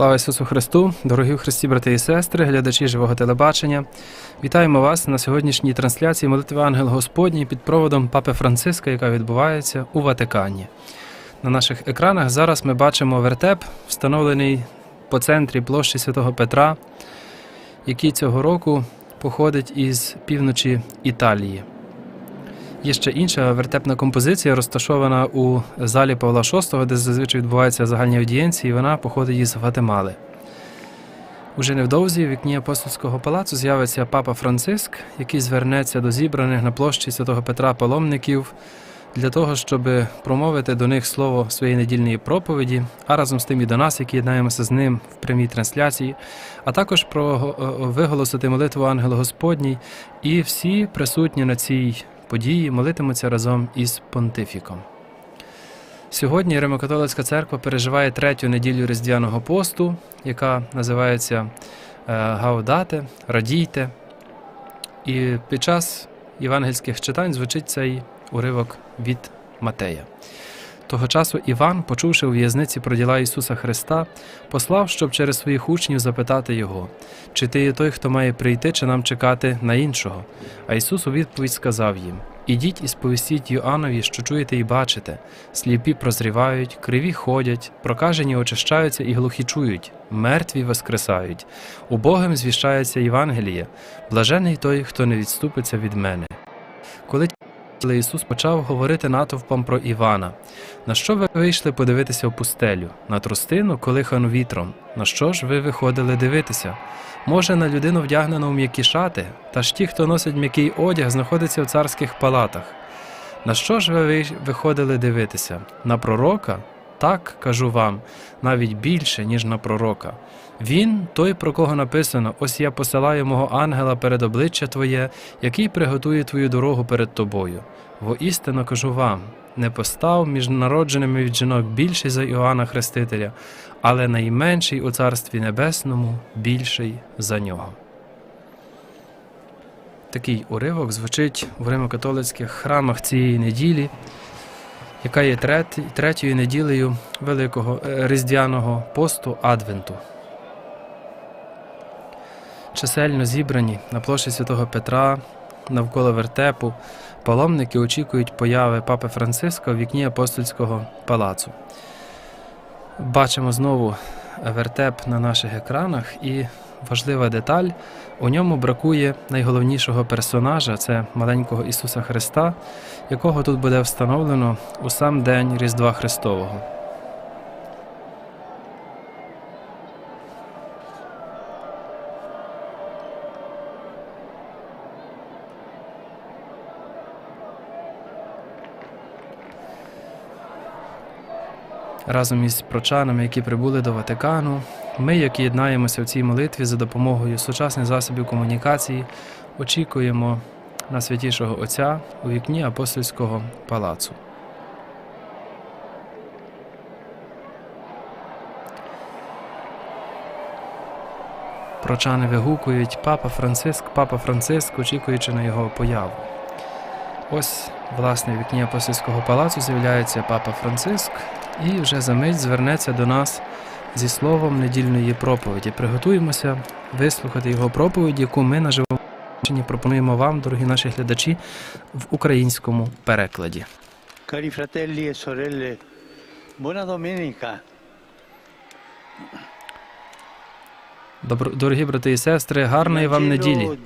Слава Ісусу Христу, дорогі Христі, брати і сестри, глядачі живого телебачення. Вітаємо вас на сьогоднішній трансляції молитви Ангел Господній під проводом Папи Франциска, яка відбувається у Ватикані. На наших екранах зараз ми бачимо вертеп, встановлений по центрі площі Святого Петра, який цього року походить із півночі Італії. Є ще інша вертепна композиція, розташована у залі Павла VI, де зазвичай відбуваються загальні аудієнції, і вона походить із Гватемали. Уже невдовзі в вікні апостольського палацу з'явиться папа Франциск, який звернеться до зібраних на площі святого Петра паломників для того, щоб промовити до них слово своєї недільної проповіді, а разом з тим і до нас, які єднаємося з ним в прямій трансляції, а також про е, виголосити молитву Ангел Господній, і всі присутні на цій події молитимуться разом із понтифіком. Сьогодні Римокатолицька церква переживає третю неділю Різдвяного посту, яка називається е, Гаудате, Радійте. І під час євангельських читань звучить цей уривок від Матея. Того часу Іван, почувши у в'язниці про діла Ісуса Христа, послав, щоб через своїх учнів запитати Його, чи ти є той, хто має прийти, чи нам чекати на іншого. А Ісус у відповідь сказав їм: Ідіть і сповістіть Йоаннові, що чуєте і бачите, сліпі прозрівають, криві ходять, прокажені очищаються і глухі чують, мертві воскресають, убогим звіщається Євангеліє, блажений той, хто не відступиться від мене. Коли Ісус почав говорити натовпом про Івана. На що ви вийшли подивитися в пустелю? На трустину, колихану вітром. На що ж ви виходили дивитися? Може, на людину вдягнену в м'які шати, та ж ті, хто носить м'який одяг, знаходяться в царських палатах. На що ж ви виходили дивитися? На пророка? Так, кажу вам, навіть більше, ніж на пророка. Він, той, про кого написано: ось я посилаю мого ангела перед обличчя Твоє, який приготує твою дорогу перед тобою. Воістину кажу вам: не постав між народженими від жінок більший за Іоанна Хрестителя, але найменший у Царстві Небесному більший за нього. Такий уривок звучить в римокатолицьких храмах цієї неділі, яка є третьою неділею Великого е, Різдвяного посту Адвенту. Чисельно зібрані на площі Святого Петра навколо вертепу, паломники очікують появи папи Франциска в вікні апостольського палацу. Бачимо знову вертеп на наших екранах, і важлива деталь: у ньому бракує найголовнішого персонажа це маленького Ісуса Христа, якого тут буде встановлено у сам день Різдва Христового. Разом із прочанами, які прибули до Ватикану. Ми, які єднаємося в цій молитві за допомогою сучасних засобів комунікації, очікуємо на святішого Отця у вікні апостольського палацу. Прочани вигукують Папа Франциск, Папа Франциск, очікуючи на його появу. Ось, власне, в вікні апостольського палацу з'являється Папа Франциск і вже за мить звернеться до нас зі словом недільної проповіді. Приготуємося вислухати його проповідь, яку ми на живому пропонуємо вам, дорогі наші глядачі, в українському перекладі. Cari fratelli e sorelle, buona domenica. Дорогі брати і сестри, гарної вам неділі.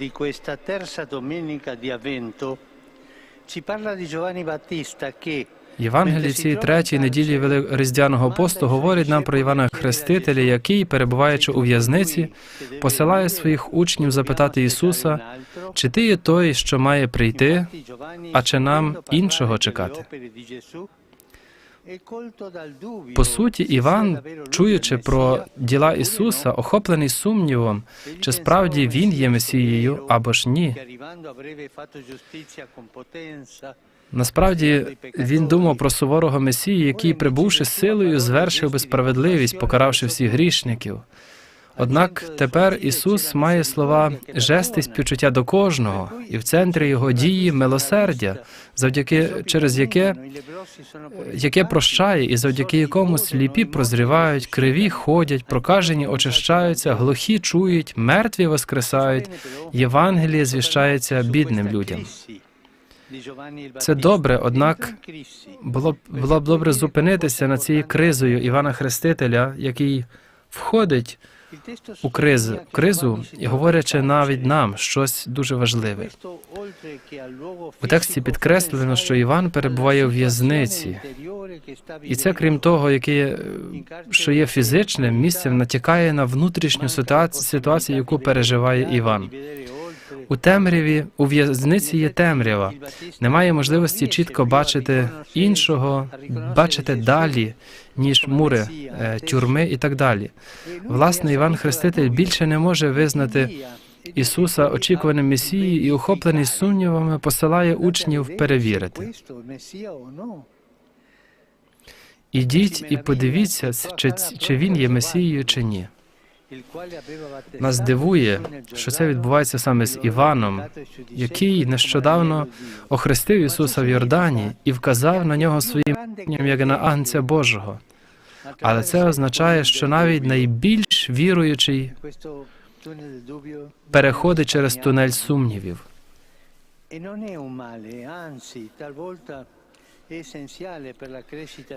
Ci parla di Giovanni Battista che Євангелії цієї третьої неділі Різдвяного посту говорить нам про Івана Хрестителя, який, перебуваючи у в'язниці, посилає своїх учнів запитати Ісуса, чи ти є той, що має прийти, а чи нам іншого чекати? По суті, Іван, чуючи про діла Ісуса, охоплений сумнівом, чи справді Він є Месією або ж ні. Насправді він думав про суворого Месію, який, прибувши силою, звершив би справедливість, покаравши всіх грішників. Однак тепер Ісус має слова жести співчуття до кожного, і в центрі його дії милосердя, завдяки через яке, яке прощає, і завдяки якому сліпі прозрівають, криві ходять, прокажені очищаються, глухі чують, мертві воскресають. Євангеліє звіщається бідним людям. Це добре, однак Було б було б добре зупинитися над цією кризою Івана Хрестителя, який входить у кризу, кризу і говорячи навіть нам щось дуже важливе. У тексті підкреслено, що Іван перебуває у в'язниці, і це, крім того, яке що є фізичним місцем, натякає на внутрішню ситуацію, яку переживає Іван. У темряві у в'язниці є темрява. Немає можливості чітко бачити іншого, бачити далі, ніж мури е, тюрми і так далі. Власне, Іван Хреститель більше не може визнати Ісуса очікуваним Месією і, охоплений сумнівами, посилає учнів перевірити. Ідіть і подивіться, чи, чи він є Месією чи ні. Нас дивує, що це відбувається саме з Іваном, який нещодавно охрестив Ісуса в Йордані і вказав на нього своїм іменем, як на агнця Божого. Але це означає, що навіть найбільш віруючий переходить через тунель сумнівів.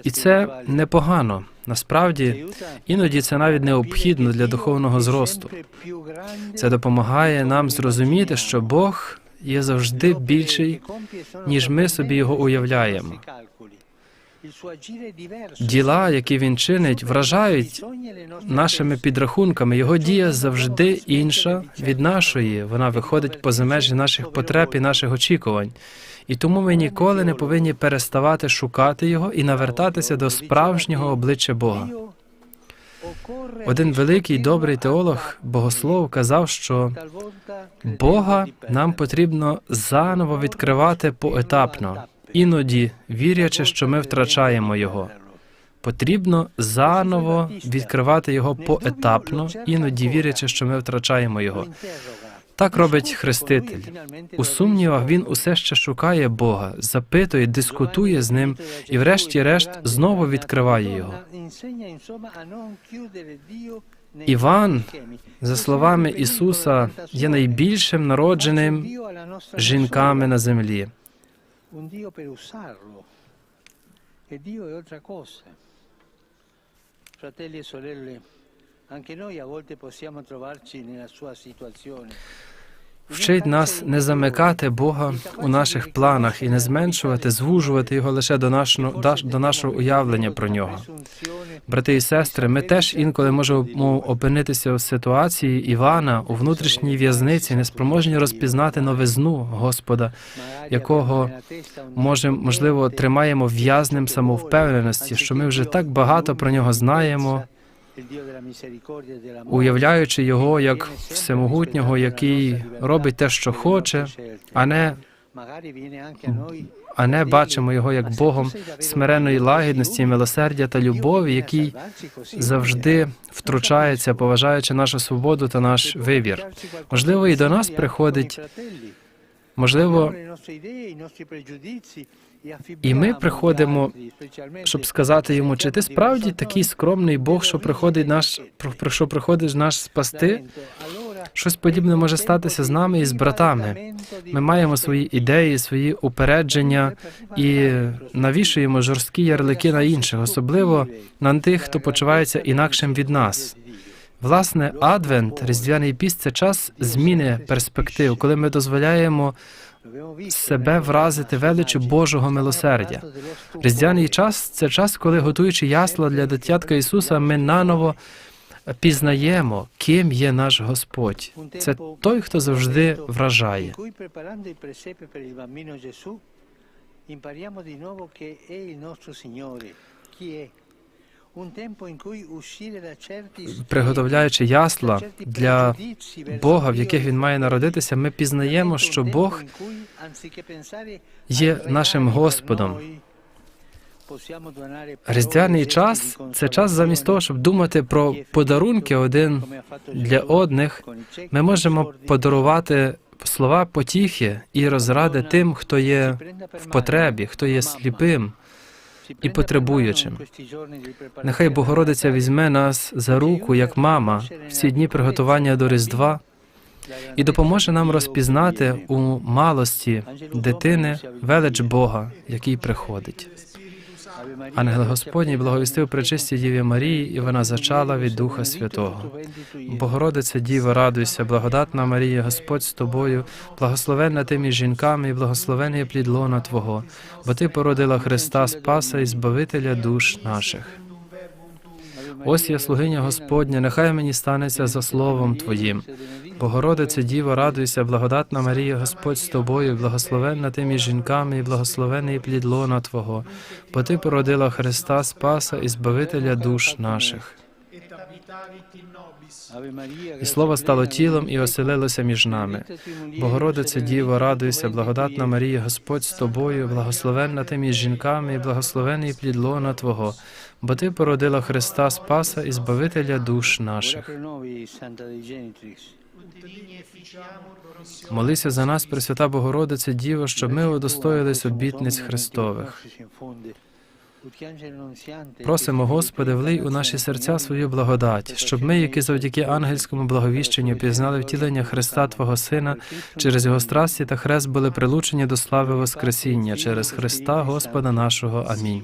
І це непогано. Насправді, іноді це навіть необхідно для духовного зросту. Це допомагає нам зрозуміти, що Бог є завжди більший, ніж ми собі його уявляємо. Діла, які він чинить, вражають нашими підрахунками. Його дія завжди інша від нашої. Вона виходить поза межі наших потреб і наших очікувань. І тому ми ніколи не повинні переставати шукати його і навертатися до справжнього обличчя Бога. Один великий добрий теолог, богослов, казав, що Бога нам потрібно заново відкривати поетапно, іноді вірячи, що ми втрачаємо його. Потрібно заново відкривати його поетапно, іноді вірячи, що ми втрачаємо його. Так робить Хреститель. У сумнівах він усе ще шукає Бога, запитує, дискутує з ним і, врешті-решт, знову відкриває його. Іван, за словами Ісуса, є найбільшим народженим жінками на землі. Fratelli e sorelle, Вчить нас не замикати Бога у наших планах і не зменшувати, звужувати його лише до нашого, до нашого уявлення про нього. Брати і сестри, ми теж інколи можемо опинитися в ситуації Івана у внутрішній в'язниці, неспроможні розпізнати новизну Господа, якого може, можливо, тримаємо в'язнем самовпевненості, що ми вже так багато про нього знаємо, уявляючи його як всемогутнього, який робить те, що хоче, а не а не бачимо його як Богом смиреної лагідності, милосердя та любові, який завжди втручається, поважаючи нашу свободу та наш вибір. Можливо, і до нас приходить, можливо, і ми приходимо, щоб сказати йому, чи ти справді такий скромний Бог, що приходить наш про що приходиш наш спасти? Щось подібне може статися з нами і з братами. Ми маємо свої ідеї, свої упередження і навішуємо жорсткі ярлики на інших, особливо на тих, хто почувається інакшим від нас. Власне, Адвент, Різдвяний піст це час зміни перспектив, коли ми дозволяємо себе вразити величу Божого милосердя. Різдвяний час це час, коли готуючи ясла для дитятка Ісуса, ми наново пізнаємо, ким є наш Господь. Це той, хто завжди вражає. Приготовляючи ясла для Бога, в яких він має народитися, ми пізнаємо, що Бог є нашим Господом. Різдвяний час це час замість того, щоб думати про подарунки один для одних. Ми можемо подарувати слова потіхи і розради тим, хто є в потребі, хто є сліпим. І потребуючим. Нехай Богородиця візьме нас за руку, як мама, в ці дні приготування до Різдва і допоможе нам розпізнати у малості дитини велич Бога, який приходить. Ангел Господній благовістив причисті Діві Марії, і вона зачала від Духа Святого. Богородице Діво, радуйся, благодатна Марія, Господь з тобою, благословенна ти між жінками, і благословений плід лона Твого, бо ти породила Христа Спаса і Збавителя душ наших. Ось я слугиня Господня, нехай мені станеться за словом Твоїм. Богородице Діво, радуйся, благодатна Марія, Господь з тобою, благословенна ти між жінками, і благословений плід лона Твого, бо ти породила Христа Спаса і Збавителя душ наших. І слово стало тілом і оселилося між нами. Богородице Діво, радуйся, благодатна Марія, Господь з тобою, благословенна ти між жінками, і благословений плід лона Твого, бо ти породила Христа Спаса і Збавителя душ наших. Молися за нас, Пресвята Богородице Діво, щоб ми удостоїлись обітниць Христових. Просимо, Господи, влий у наші серця свою благодать, щоб ми, які завдяки ангельському благовіщенню пізнали втілення Христа Твого Сина, через його страсті та хрест були прилучені до слави Воскресіння через Христа Господа нашого. Амінь.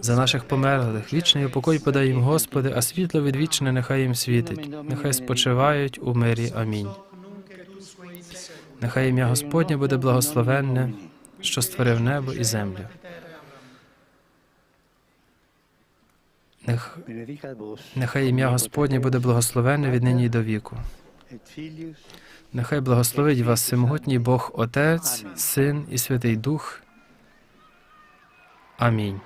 За наших померлих вічний упокой подай їм, Господи, а світло відвічне нехай їм світить, нехай спочивають у мирі. Амінь. Нехай ім'я Господнє буде благословенне, що створив небо і землю. Нех... Нехай ім'я Господнє буде благословенне від нині й до віку. Нехай благословить вас всемогутній Бог Отець, Син і Святий Дух. Амінь.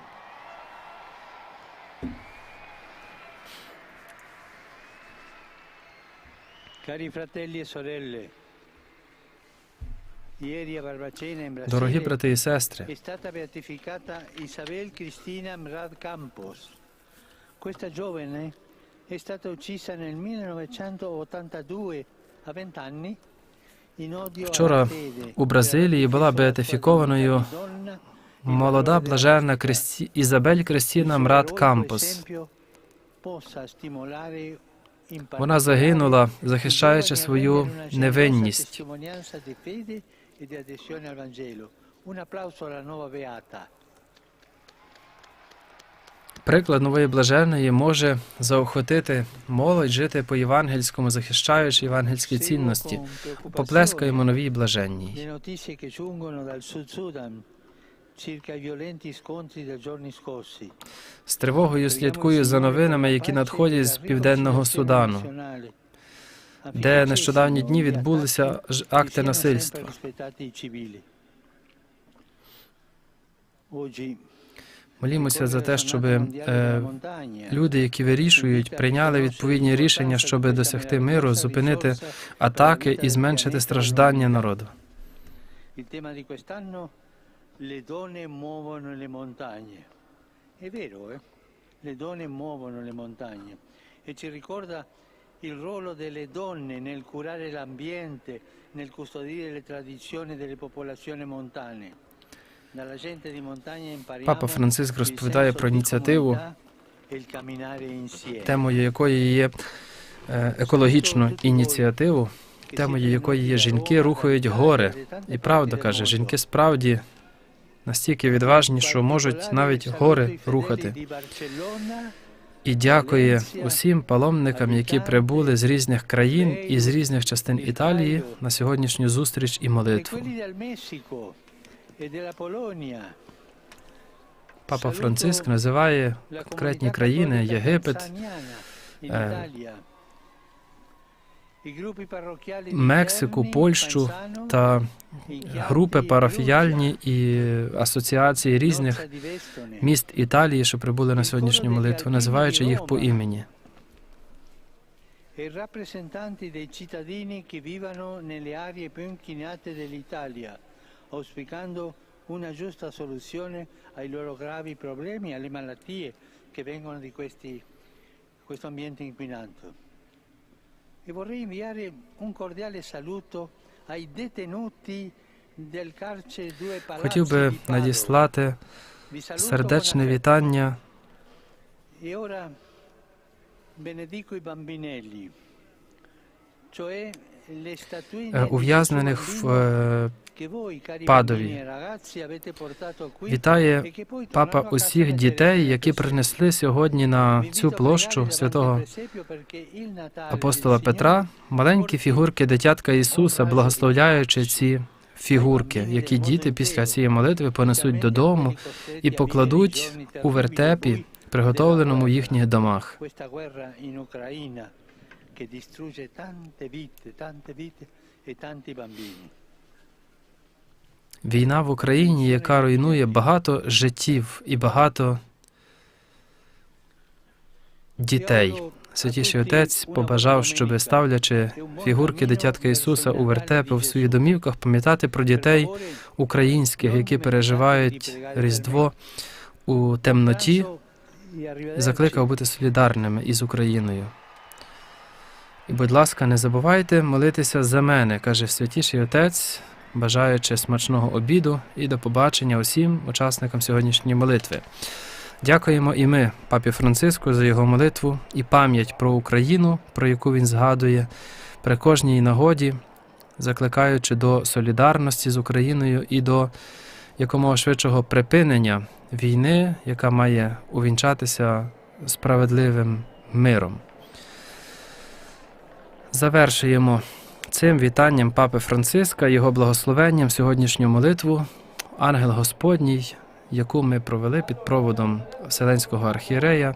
Дорогі Brasile брати і сестри, è stata beatificata Isabel Cristina Mrad Campos. Questa giovane è stata uccisa nel 1982 a 20 anni Вчора у Бразилії була беатифікованою молода блаженна Кресті... Ізабель Кристіна Мрат Кампус. Вона загинула, захищаючи свою невинність. Приклад нової блаженної може заохотити молодь жити по євангельському, захищаючи євангельські цінності. Поплескаємо новій блаженній. З тривогою слідкую за новинами, які надходять з південного Судану, де нещодавні дні відбулися ж акти насильства. Молімося за те, щоб е, люди, які вирішують, прийняли відповідні рішення, щоб досягти миру, зупинити атаки і зменшити страждання народу. Le donne muovono le montagne. È vero, eh? Le donne muovono le montagne e ci ricorda il ruolo delle donne nel curare l'ambiente, nel custodire le tradizioni delle popolazioni montane. Dalla gente di montagna impariamo Папа Франциск розповідає про ініціативу, e темою якої є е, екологічну ініціативу, темою якої є жінки рухають гори. І правда каже, жінки справді настільки відважні, що можуть навіть гори рухати. І дякує усім паломникам, які прибули з різних країн і з різних частин Італії на сьогоднішню зустріч і молитву. Папа Франциск називає конкретні країни Єгипет, di Мексику, Польщу та групи Perugia, парафіяльні і асоціації різних Nozza di Vestone, міст Італії, що прибули на сьогоднішню молитву, називаючи їх по імені. e rappresentanti dei cittadini che vivono nelle aree più inquinate dell'Italia, auspicando una giusta soluzione ai loro gravi problemi e alle malattie che vengono di questi- questo ambiente inquinato. E vorrei inviare un cordiale saluto Хотів би надіслати сердечне вітання E ora benedico е, ув'язнених в е, Падові. Вітає папа усіх дітей, які принесли сьогодні на цю площу святого апостола Петра маленькі фігурки дитятка Ісуса, благословляючи ці фігурки, які діти після цієї молитви понесуть додому і покладуть у вертепі, приготовленому в їхніх домах. Che distrugge tante vite, tante vite e tanti bambini. Війна в Україні, яка руйнує багато життів і багато дітей. Святіший Отець побажав, щоб ставлячи фігурки дитятка Ісуса у вертепи в своїх домівках, пам'ятати про дітей українських, які переживають Різдво у темноті, закликав бути солідарними із Україною. І, будь ласка, не забувайте молитися за мене, каже Святіший Отець, бажаючи смачного обіду і до побачення усім учасникам сьогоднішньої молитви. Дякуємо і ми, папі Франциску, за його молитву і пам'ять про Україну, про яку він згадує при кожній нагоді, закликаючи до солідарності з Україною і до якомога швидшого припинення війни, яка має увінчатися справедливим миром. Завершуємо цим вітанням Папи Франциска, його благословенням сьогоднішню молитву Ангел Господній, яку ми провели під проводом Вселенського архієрея.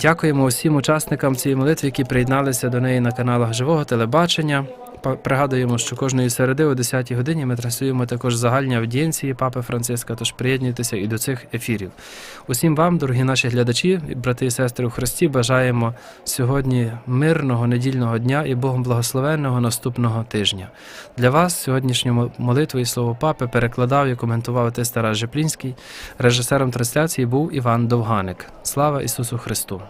Дякуємо усім учасникам цієї молитви, які приєдналися до неї на каналах живого телебачення. Пригадуємо, що кожної середи о 10 годині ми транслюємо також загальні аудієнції Папи Франциска, тож приєднуйтеся і до цих ефірів. Усім вам, дорогі наші глядачі, брати і сестри у Христі, бажаємо сьогодні мирного недільного дня і Богом благословенного наступного тижня. Для вас сьогоднішню мо- молитву і слово Папи перекладав і коментував отець Тарас Жеплінський. Режисером трансляції був Іван Довганик. Слава Ісусу Христу!